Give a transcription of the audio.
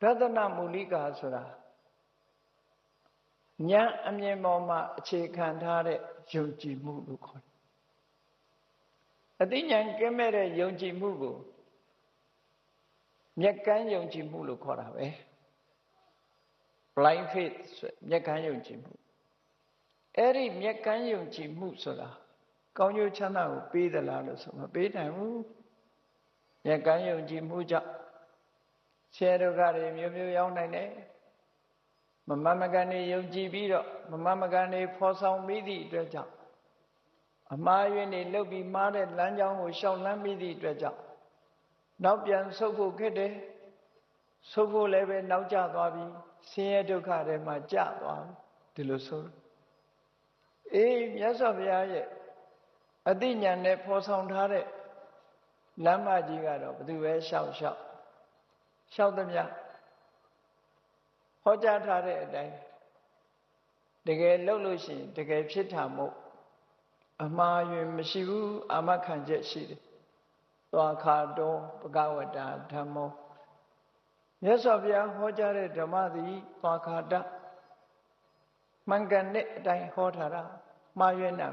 ဒသနမူလိကာဆိုတာဉာဏ်အမြင်ပေါ်မှာအခြေခံထားတဲ့ယုံကြည်မှုလို့ခေါ်တယ်အသိဉာဏ်ကင်းမဲ့တဲ့ယုံကြည်မှုကိုမျက်ကန်းယုံကြည်မှုလို့ခေါ်တာပဲ blind faith ဆိုမျက်ကန်းယုံကြည်မှုအဲ့ဒီမျက်ကန်းယုံကြည်မှုဆိုတာကောင်းကျိုးချမ်းသာကိုပေးသလားလို့ဆိုမပေးနိုင်ဘူးမျက်ကန်းယုံကြည်မှုကြောင့် ဆဲဒုက္ခတွေမျိုးမျိုးရောက်နိုင်တယ်မမမကန်နေယုံကြည်ပြီးတော့မမမကန်နေဖော်ဆောင်မိသည့်အတွက်ကြောင့်အမှားယွင်းနေလှုပ်ပြီးမှားတဲ့လမ်းကြောင်းကိုရှောက်လန်းမိသည့်အတွက်ကြောင့်နောက်ပြန်ဆုတ်ဖို့ခက်တယ်ဆုတ်ဖို့လည်းပဲနောက်ကျသွားပြီးဆင်းရဲဒုက္ခတွေမှာကျသွားဒီလိုဆိုအေးမြတ်စွာဘုရားရဲ့အသိဉာဏ်နဲ့ဖော်ဆောင်ထားတဲ့လမ်းမကြီးကတော့ဘယ်သူပဲရှောက်ရှောက် ရှောက်သမျှဟောကြားထားတဲ့အတိုင်းတကယ်လုပ်လို့ရှိရင်တကယ်ဖြစ်တာမို့အမှားယွင်မရှိဘူးအာမခံချက်ရှိတယ်သွားခါတော်ပကဝတ္တာဓမ္မောမြတ်စွာဘုရားဟောကြားတဲ့ဓမ္မသည်သွားခါတမှန်ကန်တဲ့အတိုင်းဟောထားတာမှားယွင်းတာ